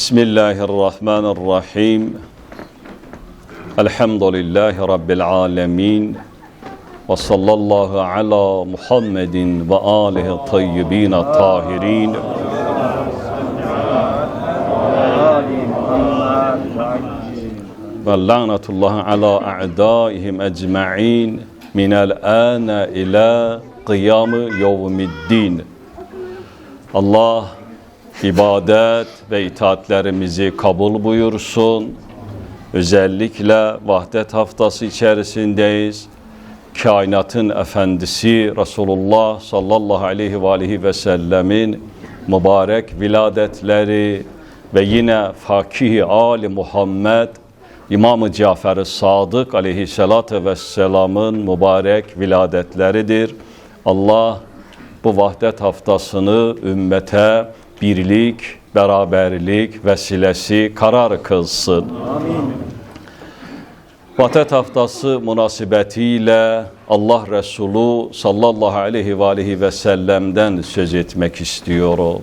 بسم الله الرحمن الرحيم الحمد لله رب العالمين وصلى الله على محمد وآله الطيبين الطاهرين واللعنة الله على أعدائهم أجمعين minel âne ilâ kıyamı yevmiddin. Allah ibadet ve itaatlerimizi kabul buyursun. Özellikle vahdet haftası içerisindeyiz. Kainatın efendisi Resulullah sallallahu aleyhi ve aleyhi ve sellemin mübarek viladetleri ve yine fakih Ali Muhammed İmam-ı Cafer-i Sadık aleyhissalatü vesselamın mübarek viladetleridir. Allah bu vahdet haftasını ümmete birlik, beraberlik vesilesi karar kılsın. Amin. Vahdet haftası münasebetiyle Allah Resulü sallallahu aleyhi ve aleyhi ve sellem'den söz etmek istiyorum.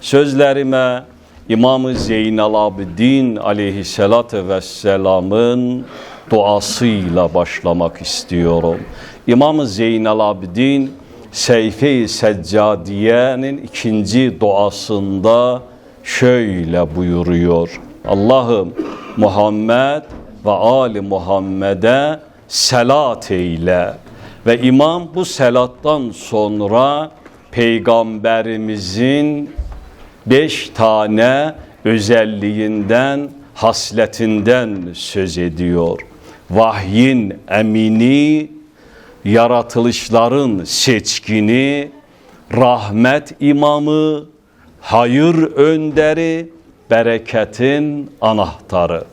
Sözlerime İmam-ı Zeynel Abidin aleyhissalatü vesselamın duasıyla başlamak istiyorum. İmam-ı Zeynel Abidin Seyfe-i Seccadiye'nin ikinci duasında şöyle buyuruyor. Allah'ım Muhammed ve Ali Muhammed'e selat eyle. Ve imam bu selattan sonra peygamberimizin beş tane özelliğinden, hasletinden söz ediyor. Vahyin emini, yaratılışların seçkini, rahmet imamı, hayır önderi, bereketin anahtarı.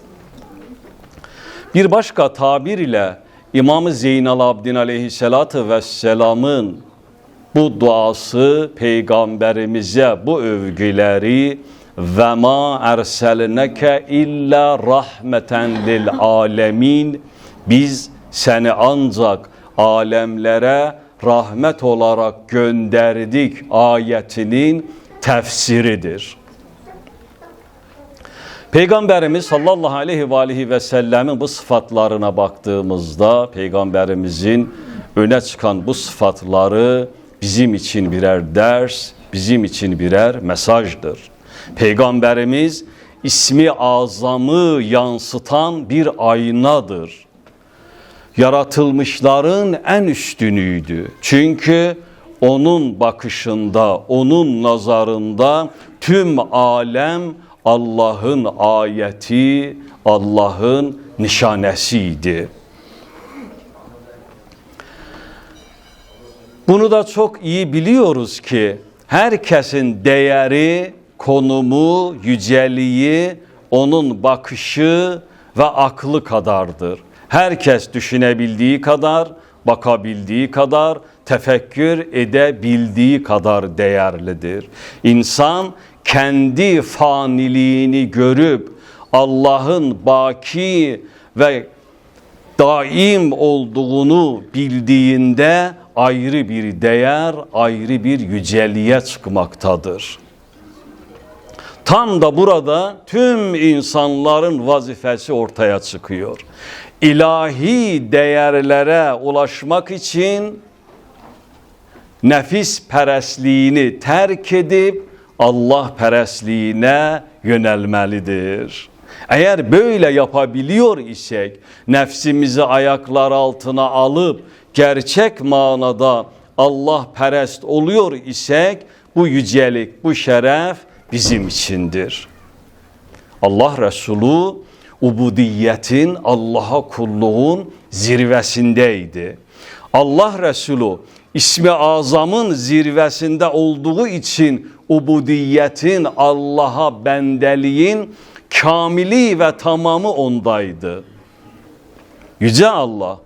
Bir başka tabir ile İmam-ı Zeynel Abdin aleyhissalatü vesselamın bu duası peygamberimize bu övgüleri ve ma erselneke illa rahmeten lil alemin biz seni ancak alemlere rahmet olarak gönderdik ayetinin tefsiridir. Peygamberimiz sallallahu aleyhi ve aleyhi ve sellemin bu sıfatlarına baktığımızda peygamberimizin öne çıkan bu sıfatları bizim için birer ders, bizim için birer mesajdır. Peygamberimiz ismi azamı yansıtan bir aynadır yaratılmışların en üstünüydü. Çünkü onun bakışında, onun nazarında tüm alem Allah'ın ayeti, Allah'ın nişanesiydi. Bunu da çok iyi biliyoruz ki herkesin değeri, konumu, yüceliği, onun bakışı ve aklı kadardır. Herkes düşünebildiği kadar, bakabildiği kadar, tefekkür edebildiği kadar değerlidir. İnsan kendi faniliğini görüp Allah'ın baki ve daim olduğunu bildiğinde ayrı bir değer, ayrı bir yüceliğe çıkmaktadır. Tam da burada tüm insanların vazifesi ortaya çıkıyor ilahi değerlere ulaşmak için nefis perestliğini terk edip Allah perestliğine yönelmelidir. Eğer böyle yapabiliyor isek, nefsimizi ayaklar altına alıp gerçek manada Allah perest oluyor isek, bu yücelik, bu şeref bizim içindir. Allah Resulü ubudiyetin, Allah'a kulluğun zirvesindeydi. Allah Resulü ismi azamın zirvesinde olduğu için ubudiyetin, Allah'a bendeliğin kamili ve tamamı ondaydı. Yüce Allah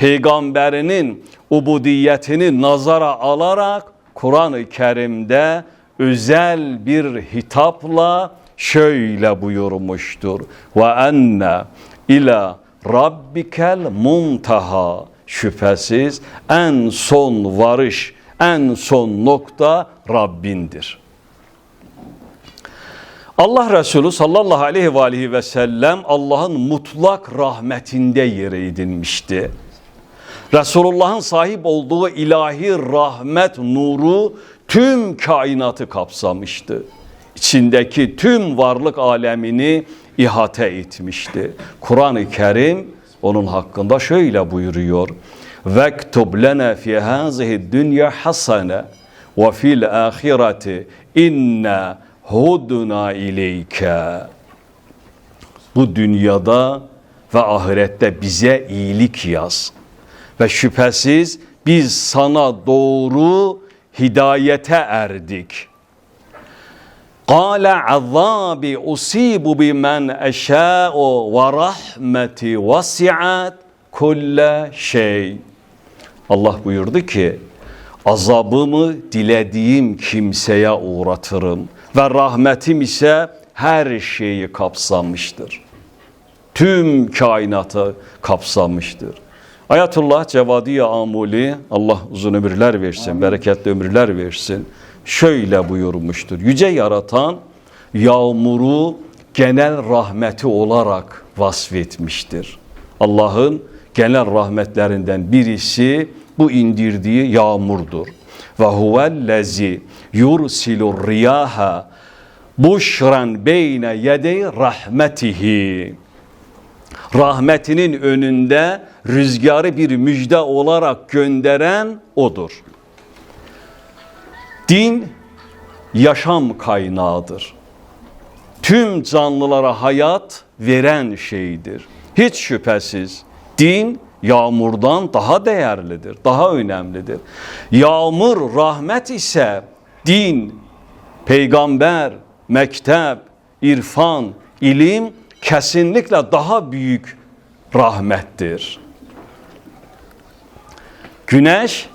peygamberinin ubudiyetini nazara alarak Kur'an-ı Kerim'de özel bir hitapla şöyle buyurmuştur. Ve enne ila rabbikel muntaha. şüphesiz en son varış, en son nokta Rabbindir. Allah Resulü sallallahu aleyhi ve aleyhi ve sellem Allah'ın mutlak rahmetinde yer edinmişti. Resulullah'ın sahip olduğu ilahi rahmet nuru tüm kainatı kapsamıştı. İçindeki tüm varlık alemini ihate etmişti. Kur'an-ı Kerim onun hakkında şöyle buyuruyor. Vektub lena fi hazihi dünya hasene ve fil ahireti inna huduna ileyke. Bu dünyada ve ahirette bize iyilik yaz. Ve şüphesiz biz sana doğru hidayete erdik. Kale azabi usibu bimen eşâ'u ve rahmeti vasi'at kulle şey. Allah buyurdu ki azabımı dilediğim kimseye uğratırım ve rahmetim ise her şeyi kapsamıştır. Tüm kainatı kapsamıştır. Ayatullah Cevadiye Amuli, Allah uzun ömürler versin, bereketli ömürler versin. Şöyle buyurmuştur. Yüce yaratan yağmuru genel rahmeti olarak vasfetmiştir. Allah'ın genel rahmetlerinden birisi bu indirdiği yağmurdur. Ve huvellezi yursilur riyaha buşran beyne yedey rahmetihi rahmetinin önünde rüzgarı bir müjde olarak gönderen odur. Din yaşam kaynağıdır. Tüm canlılara hayat veren şeydir. Hiç şüphesiz din yağmurdan daha değerlidir, daha önemlidir. Yağmur rahmet ise din, peygamber, mektep, irfan, ilim kesinlikle daha büyük rahmettir. Güneş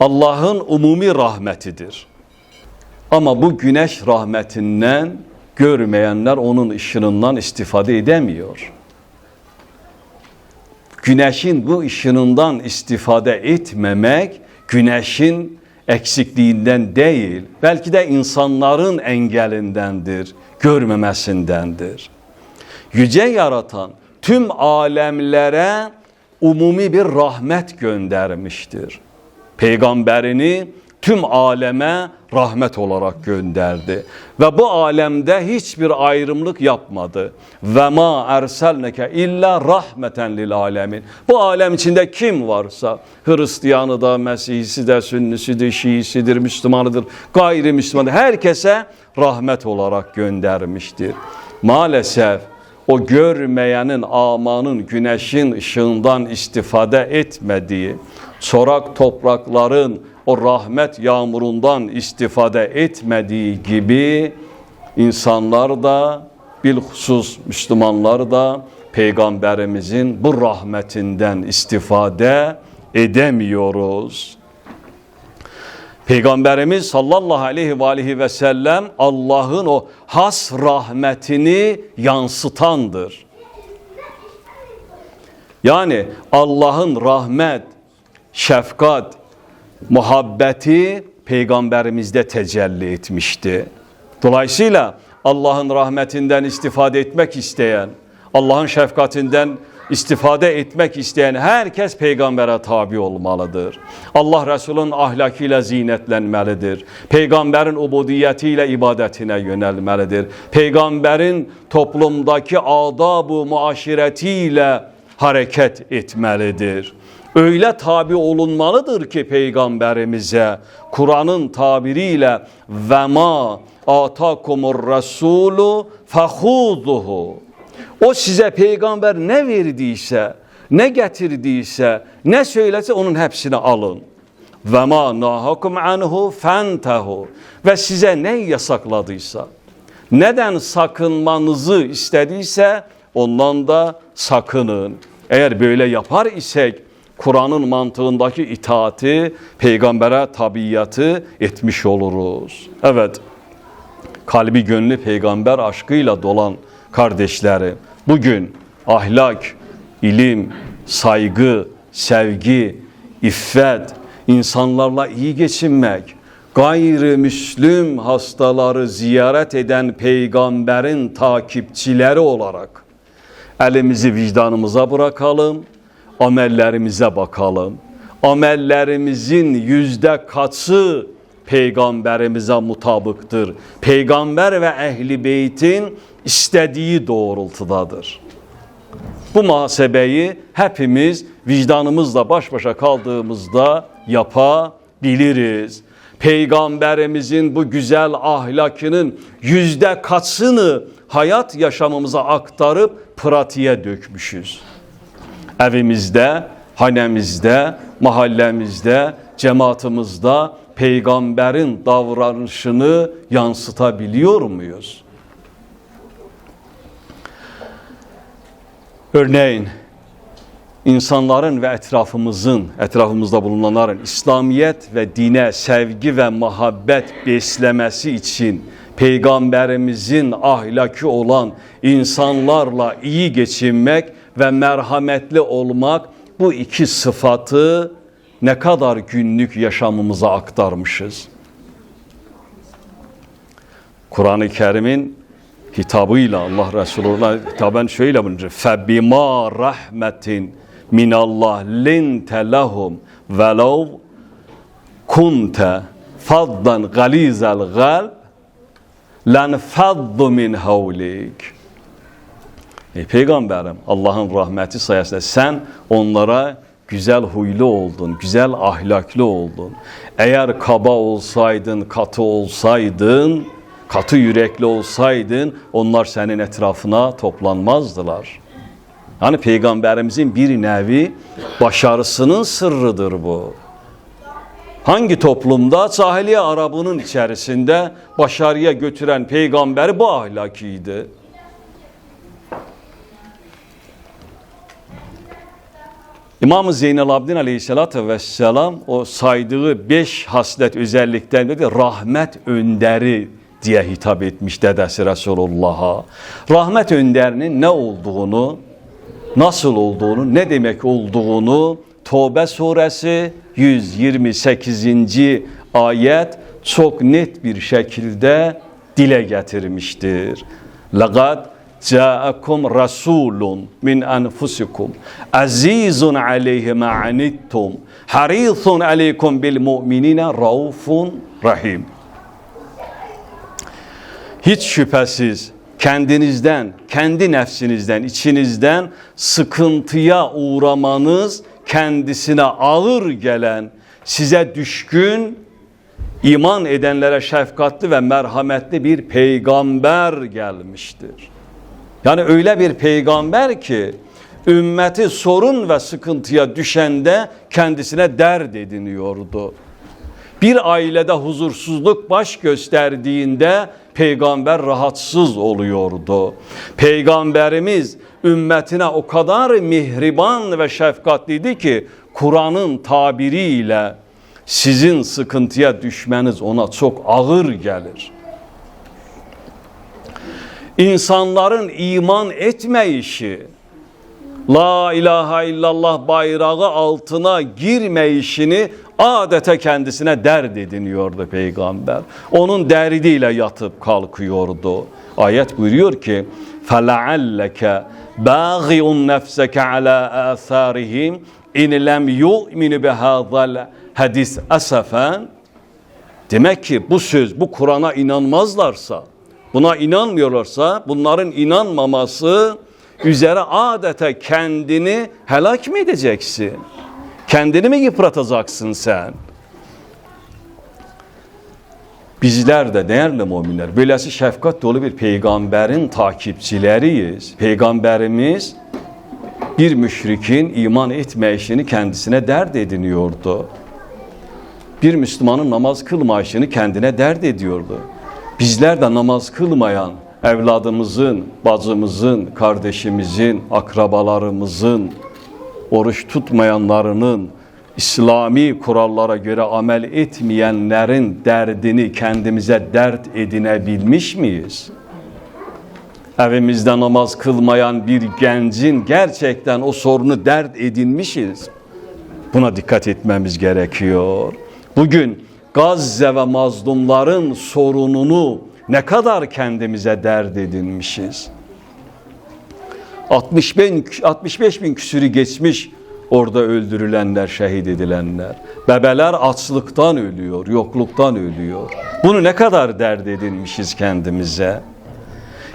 Allah'ın umumi rahmetidir. Ama bu güneş rahmetinden görmeyenler onun ışınından istifade edemiyor. Güneşin bu ışınından istifade etmemek güneşin eksikliğinden değil, belki de insanların engelindendir, görmemesindendir. Yüce yaratan tüm alemlere umumi bir rahmet göndermiştir. Peygamberini tüm aleme rahmet olarak gönderdi. Ve bu alemde hiçbir ayrımlık yapmadı. Ve ma erselneke illa rahmeten lil alemin. Bu alem içinde kim varsa Hristiyanı da, Mesihisi de, Sünnisi de, Şiisidir, Müslümanıdır, gayrimüslimanı herkese rahmet olarak göndermiştir. Maalesef o görmeyenin, amanın, güneşin ışığından istifade etmediği, çorak toprakların o rahmet yağmurundan istifade etmediği gibi insanlar da bilhusus Müslümanlar da peygamberimizin bu rahmetinden istifade edemiyoruz. Peygamberimiz sallallahu aleyhi ve aleyhi ve sellem Allah'ın o has rahmetini yansıtandır. Yani Allah'ın rahmet, şefkat, muhabbeti peygamberimizde tecelli etmişti. Dolayısıyla Allah'ın rahmetinden istifade etmek isteyen, Allah'ın şefkatinden istifade etmek isteyen herkes peygambere tabi olmalıdır. Allah Resulü'nün ahlakıyla zinetlenmelidir. Peygamberin ubudiyetiyle ibadetine yönelmelidir. Peygamberin toplumdaki adab-ı muaşiretiyle hareket etmelidir. Öyle tabi olunmalıdır ki peygamberimize Kur'an'ın tabiriyle ve ma atakumur rasulu fehuduhu o size peygamber ne verdiyse, ne getirdiyse, ne söylese onun hepsini alın. Ve ma nahakum anhu fentehu ve size ne yasakladıysa, neden sakınmanızı istediyse ondan da sakının. Eğer böyle yapar isek Kur'an'ın mantığındaki itaati, peygambere tabiatı etmiş oluruz. Evet, kalbi gönlü peygamber aşkıyla dolan kardeşleri bugün ahlak, ilim, saygı, sevgi, iffet, insanlarla iyi geçinmek, gayrimüslim hastaları ziyaret eden peygamberin takipçileri olarak elimizi vicdanımıza bırakalım, amellerimize bakalım. Amellerimizin yüzde kaçı peygamberimize mutabıktır? Peygamber ve ehli beytin istediği doğrultudadır. Bu muhasebeyi hepimiz vicdanımızla baş başa kaldığımızda yapabiliriz. Peygamberimizin bu güzel ahlakının yüzde kaçını hayat yaşamımıza aktarıp pratiğe dökmüşüz. Evimizde, hanemizde, mahallemizde, cemaatimizde peygamberin davranışını yansıtabiliyor muyuz? Örneğin insanların ve etrafımızın, etrafımızda bulunanların İslamiyet ve dine sevgi ve muhabbet beslemesi için peygamberimizin ahlaki olan insanlarla iyi geçinmek ve merhametli olmak bu iki sıfatı ne kadar günlük yaşamımıza aktarmışız. Kur'an-ı Kerim'in hitabıyla Allah Resulü'ne hitaben şöyle buyuruyor. Febima rahmetin minallah linte lehum velav kunte faddan galizel galb lan faddu min havlik. Ey peygamberim Allah'ın rahmeti sayesinde sen onlara güzel huylu oldun, güzel ahlaklı oldun. Eğer kaba olsaydın, katı olsaydın, katı yürekli olsaydın onlar senin etrafına toplanmazdılar. Yani peygamberimizin bir nevi başarısının sırrıdır bu. Hangi toplumda cahiliye Arabının içerisinde başarıya götüren peygamber bu ahlakiydi. İmam-ı Zeynel Abidin Aleyhisselatü Vesselam o saydığı beş haslet özellikten dedi rahmet önderi diye hitap etmiş dedesi Resulullah'a. Rahmet önderinin ne olduğunu, nasıl olduğunu, ne demek olduğunu Tevbe suresi 128. ayet çok net bir şekilde dile getirmiştir. Laqad ca'akum rasulun min anfusikum azizun aleyhi ma anittum harisun aleykum bil mu'minine raufun rahim. Hiç şüphesiz kendinizden, kendi nefsinizden, içinizden sıkıntıya uğramanız kendisine ağır gelen, size düşkün, iman edenlere şefkatli ve merhametli bir peygamber gelmiştir. Yani öyle bir peygamber ki ümmeti sorun ve sıkıntıya düşende kendisine dert ediniyordu. Bir ailede huzursuzluk baş gösterdiğinde peygamber rahatsız oluyordu. Peygamberimiz ümmetine o kadar mihriban ve şefkatliydi ki Kur'an'ın tabiriyle sizin sıkıntıya düşmeniz ona çok ağır gelir. İnsanların iman etmeyişi, La ilahe illallah bayrağı altına girmeyişini adete kendisine dert ediniyordu peygamber. Onun derdiyle yatıp kalkıyordu. Ayet buyuruyor ki فَلَعَلَّكَ بَاغِعُ نَفْسَكَ عَلَى آثَارِهِمْ اِنْ لَمْ يُؤْمِنُ بِهَذَا hadis asafen Demek ki bu söz, bu Kur'an'a inanmazlarsa, buna inanmıyorlarsa bunların inanmaması üzere adete kendini helak mı edeceksin? Kendini mi yıpratacaksın sen? Bizler de değerli müminler böylesi şefkat dolu bir peygamberin takipçileriyiz. Peygamberimiz bir müşrikin iman etmeyişini kendisine dert ediniyordu. Bir Müslümanın namaz kılmayışını kendine dert ediyordu. Bizler de namaz kılmayan evladımızın, bacımızın, kardeşimizin, akrabalarımızın, oruç tutmayanlarının, İslami kurallara göre amel etmeyenlerin derdini kendimize dert edinebilmiş miyiz? Evimizde namaz kılmayan bir gencin gerçekten o sorunu dert edinmişiz. Buna dikkat etmemiz gerekiyor. Bugün Gazze ve mazlumların sorununu ne kadar kendimize dert edinmişiz. 60 bin, 65 bin küsürü geçmiş orada öldürülenler, şehit edilenler. Bebeler açlıktan ölüyor, yokluktan ölüyor. Bunu ne kadar dert edinmişiz kendimize.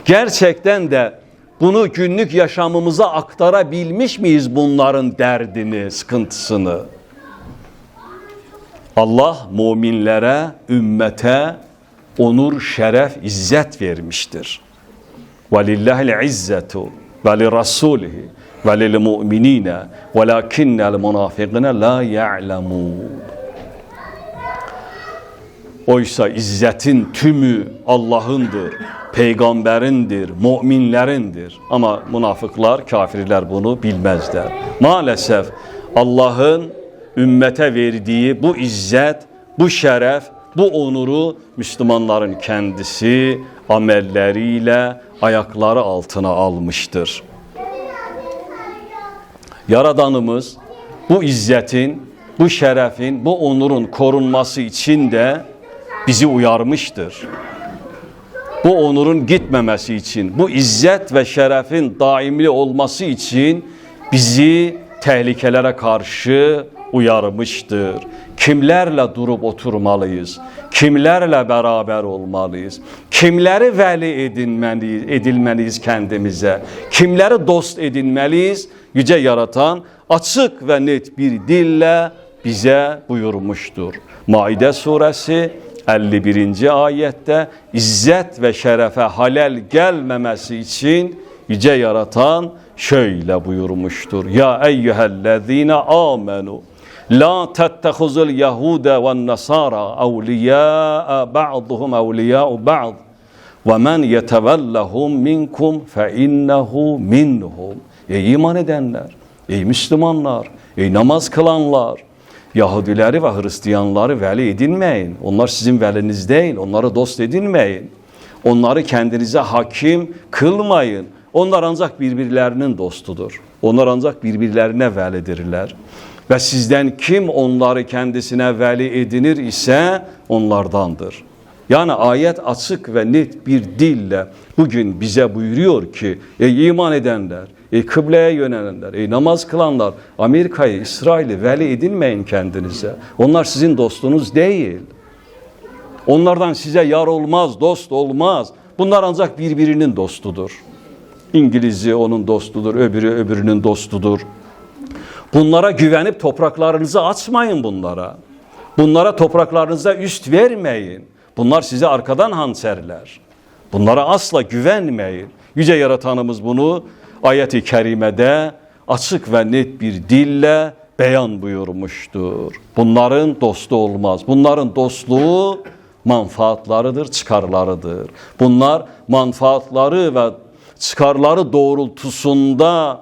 Gerçekten de bunu günlük yaşamımıza aktarabilmiş miyiz bunların derdini, sıkıntısını? Allah müminlere, ümmete onur, şeref, izzet vermiştir. وَلِلَّهِ الْعِزَّةُ وَلِرَسُولِهِ وَلِلْمُؤْمِنِينَ وَلَكِنَّ الْمُنَافِقِينَ لَا يَعْلَمُونَ Oysa izzetin tümü Allah'ındır, peygamberindir, müminlerindir. Ama münafıklar, kafirler bunu bilmezler. Maalesef Allah'ın ümmete verdiği bu izzet, bu şeref, bu onuru Müslümanların kendisi amelleriyle ayakları altına almıştır. Yaradanımız bu izzetin, bu şerefin, bu onurun korunması için de bizi uyarmıştır. Bu onurun gitmemesi için, bu izzet ve şerefin daimli olması için bizi tehlikelere karşı uyarmıştır. Kimlerle durup oturmalıyız? Kimlerle beraber olmalıyız? Kimleri veli edinmeliyiz, edilmeliyiz kendimize? Kimleri dost edinmeliyiz? Yüce yaratan açık ve net bir dille bize buyurmuştur. Maide suresi 51. ayette izzet ve şerefe halel gelmemesi için yüce yaratan şöyle buyurmuştur. Ya eyyühellezine amenu la tettehuzul yehude ve nasara evliya ba'duhum evliya'u ba'd ve men yetevellahum minkum fe innehu minhum. Ey iman edenler, ey Müslümanlar, ey namaz kılanlar, Yahudileri ve Hristiyanları veli edinmeyin. Onlar sizin veliniz değil, onları dost edinmeyin. Onları kendinize hakim kılmayın. Onlar ancak birbirlerinin dostudur. Onlar ancak birbirlerine velidirler. Ve sizden kim onları kendisine veli edinir ise onlardandır. Yani ayet açık ve net bir dille bugün bize buyuruyor ki ey iman edenler, ey kıbleye yönelenler, ey namaz kılanlar Amerika'yı, İsrail'i veli edinmeyin kendinize. Onlar sizin dostunuz değil. Onlardan size yar olmaz, dost olmaz. Bunlar ancak birbirinin dostudur. İngiliz'i onun dostudur, öbürü öbürünün dostudur. Bunlara güvenip topraklarınızı açmayın bunlara. Bunlara topraklarınıza üst vermeyin. Bunlar size arkadan hançerler. Bunlara asla güvenmeyin. Yüce Yaratanımız bunu ayeti kerimede açık ve net bir dille beyan buyurmuştur. Bunların dostu olmaz. Bunların dostluğu manfaatlarıdır, çıkarlarıdır. Bunlar manfaatları ve çıkarları doğrultusunda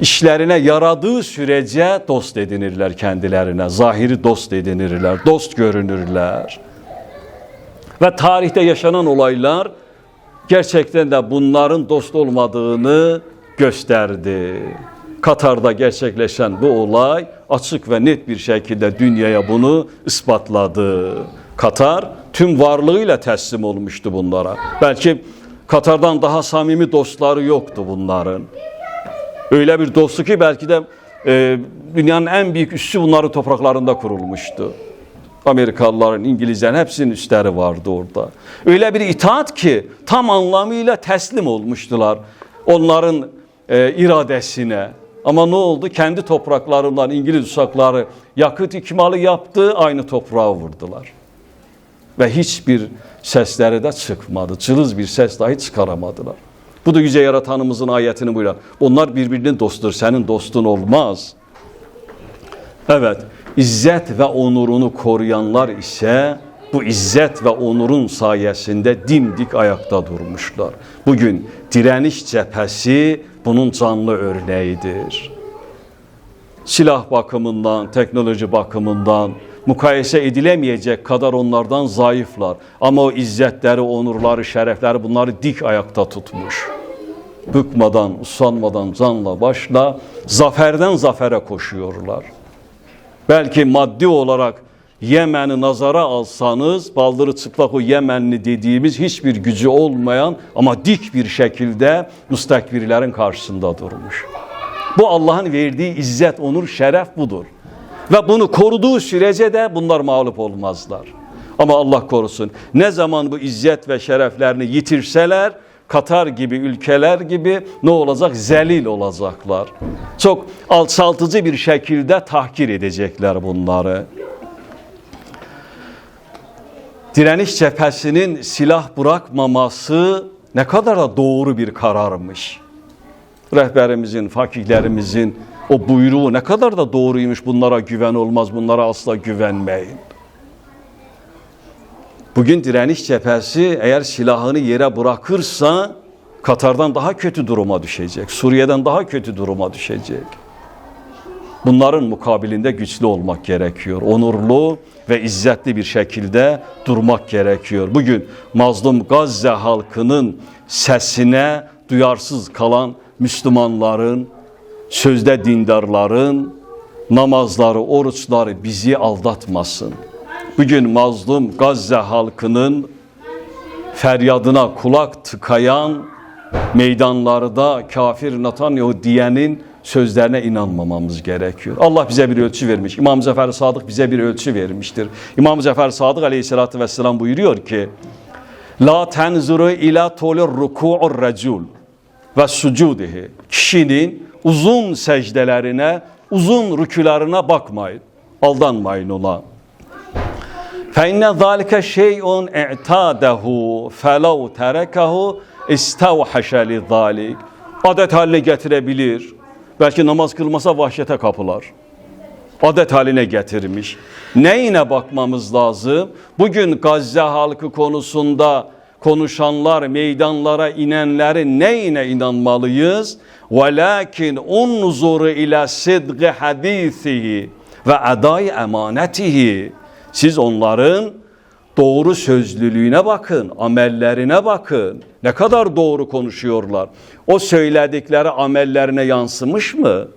işlerine yaradığı sürece dost edinirler kendilerine. Zahiri dost edinirler, dost görünürler. Ve tarihte yaşanan olaylar gerçekten de bunların dost olmadığını gösterdi. Katar'da gerçekleşen bu olay açık ve net bir şekilde dünyaya bunu ispatladı. Katar tüm varlığıyla teslim olmuştu bunlara. Belki Katar'dan daha samimi dostları yoktu bunların. Öyle bir dostluk ki belki de e, dünyanın en büyük üssü bunların topraklarında kurulmuştu. Amerikalıların, İngilizlerin hepsinin üstleri vardı orada. Öyle bir itaat ki tam anlamıyla teslim olmuştular onların e, iradesine. Ama ne oldu? Kendi topraklarından İngiliz uçakları yakıt ikmalı yaptı, aynı toprağa vurdular. Ve hiçbir sesleri de çıkmadı. Cılız bir ses dahi çıkaramadılar. Bu da yüce yaratanımızın ayetini buyuran. Onlar birbirinin dostudur, senin dostun olmaz. Evet, izzet ve onurunu koruyanlar ise bu izzet ve onurun sayesinde dimdik ayakta durmuşlar. Bugün direniş cephesi bunun canlı örneğidir. Silah bakımından, teknoloji bakımından mukayese edilemeyecek kadar onlardan zayıflar. Ama o izzetleri, onurları, şerefleri bunları dik ayakta tutmuş. Bıkmadan, usanmadan canla başla zaferden zafere koşuyorlar. Belki maddi olarak Yemen'i nazara alsanız, baldırı çıplak o Yemenli dediğimiz hiçbir gücü olmayan ama dik bir şekilde müstakbirlerin karşısında durmuş. Bu Allah'ın verdiği izzet, onur, şeref budur. Ve bunu koruduğu sürece de bunlar mağlup olmazlar. Ama Allah korusun ne zaman bu izzet ve şereflerini yitirseler Katar gibi ülkeler gibi ne olacak? Zelil olacaklar. Çok alçaltıcı bir şekilde tahkir edecekler bunları. Direniş cephesinin silah bırakmaması ne kadar da doğru bir kararmış. Rehberimizin, fakihlerimizin o buyruğu ne kadar da doğruymuş. Bunlara güven olmaz, bunlara asla güvenmeyin. Bugün direniş cephesi eğer silahını yere bırakırsa Katar'dan daha kötü duruma düşecek. Suriye'den daha kötü duruma düşecek. Bunların mukabilinde güçlü olmak gerekiyor. Onurlu ve izzetli bir şekilde durmak gerekiyor. Bugün mazlum Gazze halkının sesine duyarsız kalan Müslümanların, sözde dindarların namazları, oruçları bizi aldatmasın. Bugün mazlum Gazze halkının feryadına kulak tıkayan meydanlarda kafir Netanyahu diyenin sözlerine inanmamamız gerekiyor. Allah bize bir ölçü vermiş. İmam Cafer Sadık bize bir ölçü vermiştir. İmam Cafer Sadık aleyhissalatü vesselam buyuruyor ki La tenzuru ila tolir ruku'ur recul ve sucudihi. Kişinin uzun secdelerine, uzun rükülerine bakmayın. Aldanmayın ola. فَاِنَّ ذَٰلِكَ شَيْءٌ اِعْتَادَهُ فَلَوْ تَرَكَهُ اِسْتَوْحَشَ لِذَٰلِكَ Adet haline getirebilir. Belki namaz kılmasa vahşete kapılar. Adet haline getirmiş. Neyine bakmamız lazım? Bugün Gazze halkı konusunda konuşanlar, meydanlara inenlerin neyine inanmalıyız? وَلَكِنْ اُنْظُرُ اِلَى صِدْقِ حَد۪يثِهِ ve adai emanetihi. siz onların doğru sözlülüğüne bakın, amellerine bakın. Ne kadar doğru konuşuyorlar. O söyledikleri amellerine yansımış mı?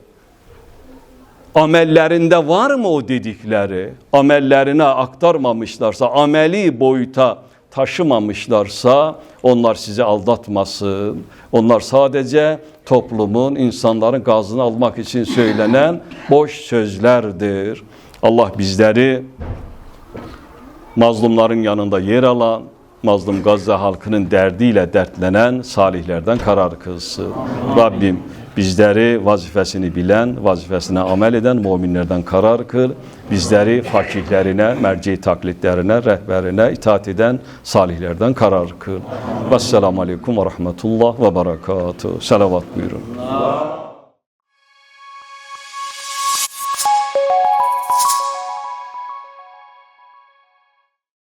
Amellerinde var mı o dedikleri? Amellerine aktarmamışlarsa, ameli boyuta taşımamışlarsa onlar sizi aldatmasın. Onlar sadece toplumun, insanların gazını almak için söylenen boş sözlerdir. Allah bizleri mazlumların yanında yer alan, mazlum Gazze halkının derdiyle dertlenen salihlerden karar kılsın. Rabbim bizleri vazifesini bilen, vazifesine amel eden müminlerden karar kıl. Bizleri fakihlerine, merci taklitlerine, rehberine itaat eden salihlerden karar kıl. Vesselamu Aleyküm ve Rahmetullah ve Berekatuhu. Selavat buyurun.